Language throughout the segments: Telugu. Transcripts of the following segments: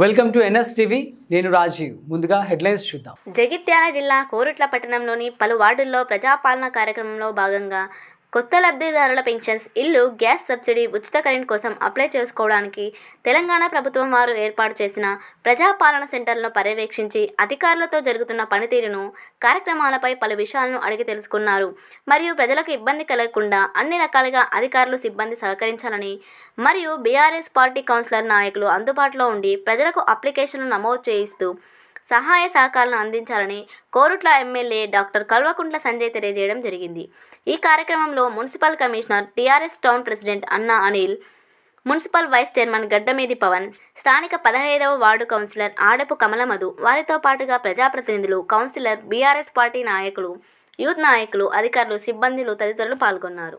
Welcome to NS TV. నేను రాజీవ్. ముందుగా హెడ్లైన్స్ చూద్దాం. జగిత్యాల జిల్లా కోరుట్ల పట్టణంలోని పలు వార్డుల్లో ప్రజాపాలన కార్యక్రమంలో భాగంగా కొత్త లబ్ధిదారుల పెన్షన్స్ ఇల్లు గ్యాస్ సబ్సిడీ ఉచిత కరెంట్ కోసం అప్లై చేసుకోవడానికి తెలంగాణ ప్రభుత్వం వారు ఏర్పాటు చేసిన ప్రజాపాలన సెంటర్లను పర్యవేక్షించి అధికారులతో జరుగుతున్న పనితీరును కార్యక్రమాలపై పలు విషయాలను అడిగి తెలుసుకున్నారు. మరియు ప్రజలకు ఇబ్బంది కలగకుండా అన్ని రకాలుగా అధికారులు సిబ్బంది సహకరించాలని మరియు బీఆర్ఎస్ పార్టీ కౌన్సిలర్ నాయకులు అందుబాటులో ఉండి ప్రజలకు అప్లికేషన్లు నమోదు చేయిస్తూ సహాయ సహకారాలను అందించాలని కోరుట్ల ఎమ్మెల్యే డాక్టర్ కల్వకుంట్ల సంజయ్ తెలియజేయడం జరిగింది. ఈ కార్యక్రమంలో municipal commissioner TRS town president Anna Anil municipal vice chairman Gaddamedi Pavan స్థానిక పదహైదవ వార్డు కౌన్సిలర్ ఆడపు కమలమధు వారితో పాటుగా ప్రజాప్రతినిధులు కౌన్సిలర్ బీఆర్ఎస్ పార్టీ నాయకులు యూత్ నాయకులు అధికారులు సిబ్బందులు తదితరులు పాల్గొన్నారు.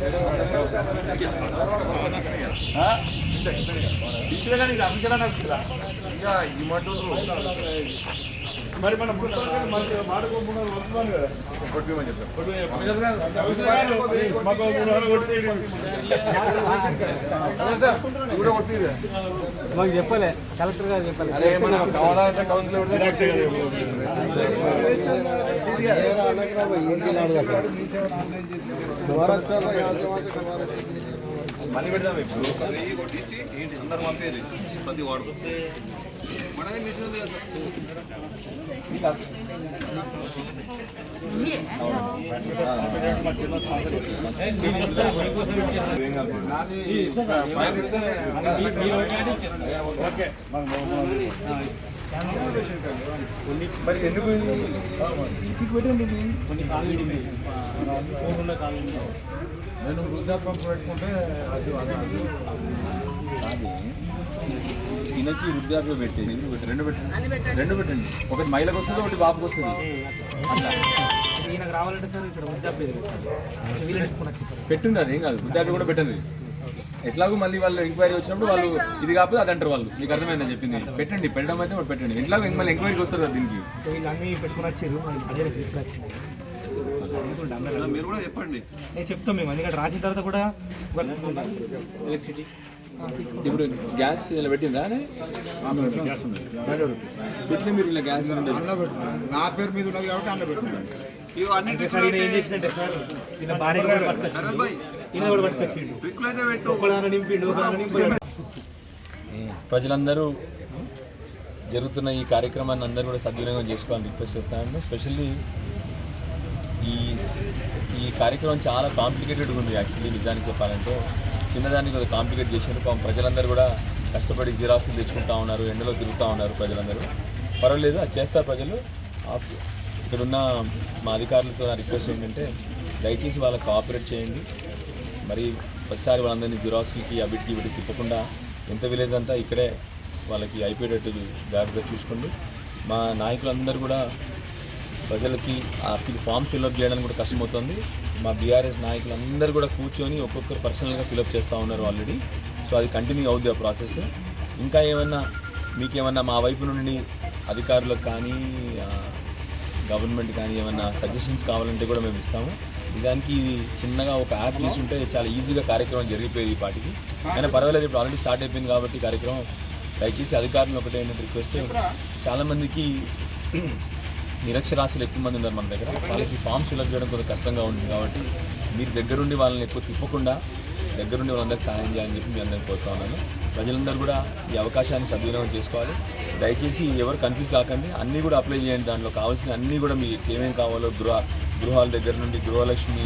మరి మన మాడుకోకుండా వస్తున్నాను కదా మాకు మాకు చెప్పలే కలెక్టర్ గారు చెప్పలే మన కావాలంటే కౌన్సిల్ మనీ పెడదాం ఇప్పుడు అందరు పంపేది ప్రతి వాడు మనదే మిషన్ ఉంది కదా మరి ఎందుకు ఇంటికి పెట్టండి కొన్ని నేను వృద్ధాప్యం పెట్టుకుంటే అది అది అది తినకి వృద్ధాప్యం పెట్టి ఎందుకు పెట్టి రెండు పెట్టండి రెండు పెట్టండి ఒకటి మహిళకు వస్తుంది ఒకటి బాబుకి వస్తుంది అట్లా ఈయనకు రావాలంటే సార్ ఇక్కడ వృద్ధాప్యం వీళ్ళు పెట్టుకున్నట్టు ఏం కాదు వృద్ధాప్యం కూడా పెట్టండి ఎట్లాగో మళ్ళీ వాళ్ళు ఎంక్వైరీ వచ్చినప్పుడు వాళ్ళు ఇది కాకపోతే అది అంటారు వాళ్ళు. మీకు అర్థమైందని చెప్పింది. పెట్టండి పెట్టడం అయితే మరి పెట్టండి. ఎట్లాగో మళ్ళీ ఎంక్వైరీకి వస్తారు కదా దీనికి. వీళ్ళు అన్ని పెట్టుకుని వచ్చారు. మరి అదే రేపు ఇప్పుడు వచ్చింది మీరు కూడా చెప్పండి. నేను చెప్తాం మేము. ఎందుకంటే రాసిన తర్వాత కూడా ఎలక్ట్రిసిటీ ఇప్పుడు గ్యాస్ ఇలా పెట్టిందా పెట్టిన మీరు ఇలా గ్యాస్ నా పేరు మీద ఉన్నది కాబట్టి అందులో సార్ ఈయన భార్య ప్రజలందరూ జరుగుతున్న ఈ కార్యక్రమాన్ని అందరూ కూడా సద్వినియోగం చేసుకోవాలని రిక్వెస్ట్ చేస్తాను స్పెషల్లీ ఈ ఈ కార్యక్రమం చాలా కాంప్లికేటెడ్గా ఉంది యాక్చువల్లీ నిజానికి చెప్పాలంటే. చిన్నదాన్ని కూడా కాంప్లికేట్ చేసారు పాపం ప్రజలందరూ కూడా కష్టపడి జీరాసులు తెచ్చుకుంటా ఉన్నారు ఎండలో తిరుగుతూ ఉన్నారు ప్రజలందరూ. పర్వాలేదు అది చేస్తారు ప్రజలు. ఇక్కడున్న మా అధికారులతో నా రిక్వెస్ట్ ఏంటంటే దయచేసి వాళ్ళకి కోఆపరేట్ చేయండి. మరి ప్రతిసారి వాళ్ళందరినీ జిరాక్స్లకి అవిటికి వీటికి తిప్పకుండా ఎంత విలేజ్ అంతా ఇక్కడే వాళ్ళకి అయిపోయేటట్టు జాగ్రత్తగా చూసుకోండి. మా నాయకులందరూ కూడా ప్రజలకి ఆ ఫిల్ ఫామ్ ఫిల్అప్ చేయడానికి కూడా కష్టమవుతుంది. మా బీఆర్ఎస్ నాయకులందరూ కూడా కూర్చొని ఒక్కొక్కరు పర్సనల్గా ఫిల్అప్ చేస్తూ ఉన్నారు ఆల్రెడీ. సో అది కంటిన్యూ అవుద్ది ఆ ప్రాసెస్. ఇంకా ఏమన్నా మీకేమన్నా మా వైపు నుండి అధికారులకు కానీ గవర్నమెంట్ కానీ ఏమన్నా సజెషన్స్ కావాలంటే కూడా మేము ఇస్తాము. నిజానికి ఇది చిన్నగా ఒక యాప్ చేసి ఉంటే చాలా ఈజీగా కార్యక్రమం జరిగిపోయేది ఈ పాటికి. అయినా పర్వాలేదు ఇప్పుడు ఆల్రెడీ స్టార్ట్ అయిపోయింది కాబట్టి కార్యక్రమం దయచేసి అధికారులను ఒకటే రిక్వెస్ట్ చాలామందికి నిరక్షరాస్యులు ఎక్కువ మంది ఉన్నారు మన దగ్గర. వాళ్ళకి ఫామ్స్ ఫిల్అప్ చేయడం కొంచెం కష్టంగా ఉంటుంది కాబట్టి మీరు దగ్గరుండి వాళ్ళని ఎక్కువ తిప్పకుండా దగ్గరుండి వాళ్ళందరికీ సహాయం చేయాలని చెప్పి మీ అందరికీ కోరుతా ఉన్నాను. ప్రజలందరూ కూడా ఈ అవకాశాన్ని సద్వినియోగం చేసుకోవాలి. దయచేసి ఎవరు కన్ఫ్యూజ్ కాకండి. అన్నీ కూడా అప్లై చేయండి దాంట్లో. కావాల్సిన అన్నీ కూడా మీకు ఏమేమి కావాలో గృహ గృహాల దగ్గర నుండి గృహలక్ష్మి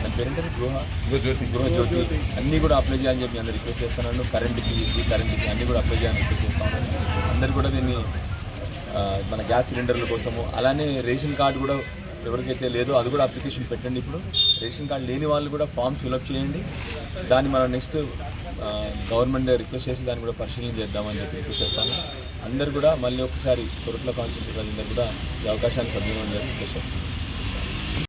దాని పేరేంటంటే గృహ? గృహజ్యోతి. గృహజ్యోతి. అన్నీ కూడా అప్లై చేయాలని చెప్పి అందరు రిక్వెస్ట్ చేస్తున్నాను. కరెంట్కి ఈ కరెంట్కి అన్నీ కూడా అప్లై చేయాలని రిక్వెస్ట్ చేస్తా ఉన్నాను అందరు కూడా దీన్ని మన గ్యాస్ సిలిండర్ల కోసము అలానే రేషన్ కార్డు కూడా ఎవరికైతే లేదో అది కూడా అప్లికేషన్ పెట్టండి ఇప్పుడు. రేషన్ కార్డు లేని వాళ్ళు కూడా ఫామ్ ఫిల్అప్ చేయండి. దాన్ని మనం నెక్స్ట్ గవర్నమెంట్ రిక్వెస్ట్ చేసి దాన్ని కూడా పరిశీలన చేద్దామని చెప్పి రిక్వెస్ట్ చేస్తాను. అందరు కూడా మళ్ళీ ఒకసారి కొరట్ల కాన్స్టిట్యూన్సీ ప్రజలందరూ కూడా ఈ అవకాశాన్ని సద్వినియోగం రిక్వెస్ట్ చేస్తాను